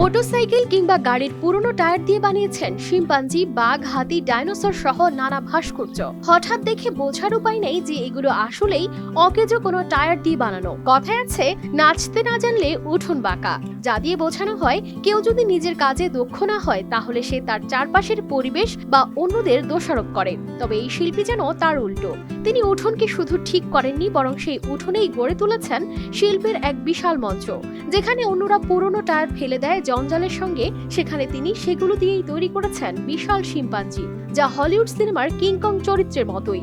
Motorcycle কিংবা গাড়ির পুরনো টায়ার দিয়ে বানিয়েছেন শিম্পাঞ্জি, বাঘ, হাতি, ডাইনোসর সহ নানা ভাস্কর্য। হঠাৎ দেখে বোঝার উপায় নেই যে এগুলো আসলেই অকেজো কোনো টায়ার দিয়ে বানানো। কথায় আছে, নাচতে না জানলে উঠোন বাঁকা। যা দিয়ে বোঝানো হয়, কেউ যদি নিজের কাজে দক্ষ না হয়, তাহলে সে তার চারপাশের পরিবেশ বা অন্যদের দোষারোপ করে। তবে এই শিল্পী যেন তার উল্টো। তিনি উঠোনকে শুধু ঠিক করেননি, বরং সেই উঠোনেই গড়ে তুলেছেন শিল্পের এক বিশাল মঞ্চ, যেখানে অন্যরা পুরনো টায়ার ফেলে দেয় জঞ্জালের সঙ্গে সেখানে তিনি সেগুলো দিয়েই তৈরি করেছেন বিশাল শিম্পাঞ্জি, যা হলিউড সিনেমার কিংকং চরিত্রের মতোই।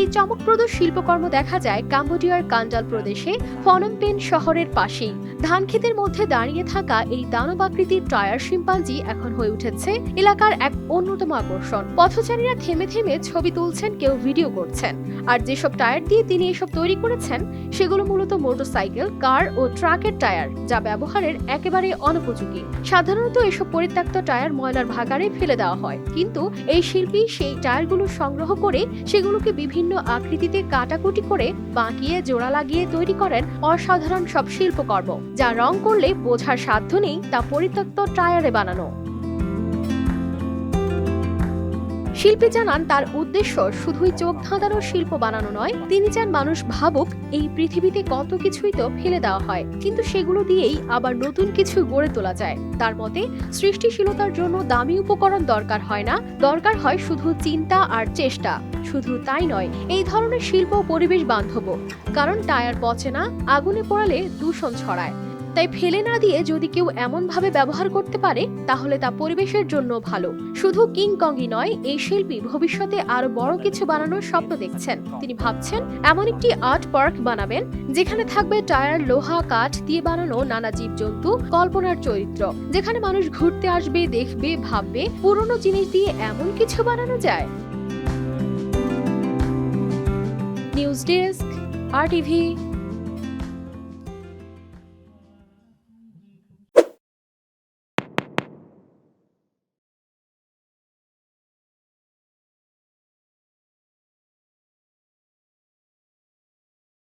এই চমকপ্রদ শিল্পকর্ম দেখা যায় কাম্বোডিয়ার কান্ডাল প্রদেশে, ফনমপেন শহরের পাশেই। ধানক্ষেতের মধ্যে দাঁড়িয়ে থাকা এই দানবাকৃতির টায়ার শিম্পাঞ্জি এখন হয়ে উঠেছে এলাকার এক অন্যতম আকর্ষণ। পথচারীরা থেমে থেমে ছবি তুলছেন, কেউ ভিডিও করছেন। আর যেসব টায়ার দিয়ে তিনি এসব তৈরি করেছেন, সেগুলো মূলত মোটরসাইকেল, কার ও ট্রাকের টায়ার, যা ব্যবহারের একেবারে অনুপযোগী। সাধারণত এসব পরিত্যক্ত টায়ার ময়লার ভাগাড়ে ফেলে দেওয়া হয়। কিন্তু এই শিল্পী সেই টায়ারগুলো সংগ্রহ করে সেগুলোকে বিভিন্ন আকৃতিতে কাটাকুটি করে বাঁকিয়ে জোড়া লাগিয়ে তৈরি করেন অসাধারণ সব শিল্পকর্ম, যা রং করলে বোঝার সাধ্য নেই তা পরিত্যক্ত টায়ারে বানানো। শিল্পী জানান, তার উদ্দেশ্য শুধুই চোখ ধাঁধানো শিল্প বানানো নয়, তিনি চান মানুষ ভাবুক, এই পৃথিবীতে কত কিছুই তো ফেলে দেওয়া হয়, কিন্তু সেগুলো দিয়েই আবার নতুন কিছু গড়ে তোলা যায়। তার মতে, সৃষ্টিশীলতার জন্য দামি উপকরণ দরকার হয় না, দরকার হয় শুধু চিন্তা আর চেষ্টা। শুধু তাই নয়, এই ধরনের শিল্প পরিবেশ বান্ধব কারণ টায়ার পচে না, আগুনে পোড়ালে দূষণ ছড়ায়। তাই ফেলে না দিয়ে যদি কেউ এমন ভাবে ব্যবহার করতে পারে, তাহলে তা পরিবেশের জন্য ভালো। শুধু কিং কংই নয়, এই শিল্পী ভবিষ্যতে আরও বড় কিছু বানানোর স্বপ্ন দেখছেন। তিনি ভাবছেন, এমন একটি আর্ট পার্ক বানাবেন, যেখানে থাকবে টায়ার, লোহা, কাঠ দিয়ে বানানো নানা জীবজন্তু, কল্পনার চরিত্র। যেখানে মানুষ ঘুরতে আসবে, দেখবে, ভাববে, পুরনো জিনিস দিয়ে এমন কিছু বানানো যায়? News Desk, RTV,